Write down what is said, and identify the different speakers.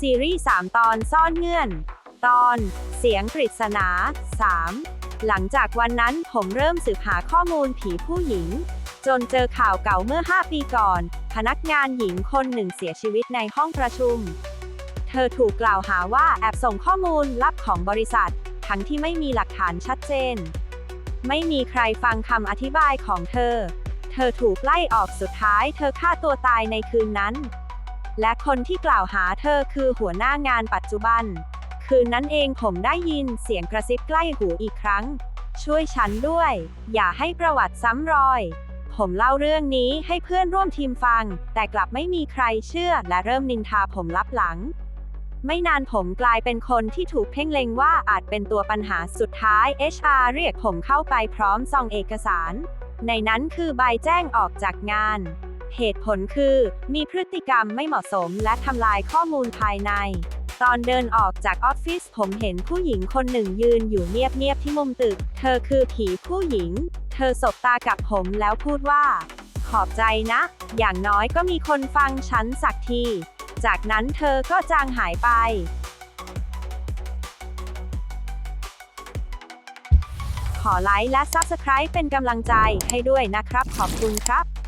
Speaker 1: ซีรีส์3 ตอนซ่อนเงื่อน ตอน เสียงปริศนา 3 หลังจากวันนั้นผมเริ่มสืบหาข้อมูลผีผู้หญิง จนเจอข่าวเก่าเมื่อ 5 ปีก่อน พนักงานหญิงคนหนึ่งเสียชีวิตในห้องประชุม เธอถูกกล่าวหาว่าแอบส่งข้อมูลลับของบริษัท ทั้งที่ไม่มีหลักฐานชัดเจน ไม่มีใครฟังคำอธิบายของเธอ เธอถูกไล่ออกสุดท้าย เธอฆ่าตัวตายในคืนนั้น และคนที่กล่าวหาเธอคือหัวหน้างานปัจจุบัน คืนนั้นเองผมได้ยินเสียงกระซิบใกล้หูอีกครั้ง ช่วยฉันด้วย อย่าให้ประวัติซ้ำรอย ผมเล่าเรื่องนี้ให้เพื่อนร่วมทีมฟัง แต่กลับไม่มีใครเชื่อและเริ่มนินทาผมลับหลังไม่นานผมกลายเป็นคนที่ถูกเพ่งเล็งว่าอาจเป็นตัวปัญหาสุดท้าย HR เรียกผมเข้าไปพร้อมซองเอกสาร ในนั้นคือใบแจ้งออกจากงาน เหตุผลคือ มีพฤติกรรมไม่เหมาะสมและทำลายข้อมูลภายใน ตอนเดินออกจากออฟฟิศผมเห็นผู้หญิงคนหนึ่งยืนอยู่เงียบๆที่มุมตึก เธอคือผีผู้หญิง เธอสบตากับผมแล้วพูดว่า ขอบใจนะ อย่างน้อยก็มีคนฟังฉันสักที จากนั้นเธอก็จางหายไปขอไลค์และ Subscribe เป็นกำลังใจให้ด้วยนะครับ ขอบคุณครับ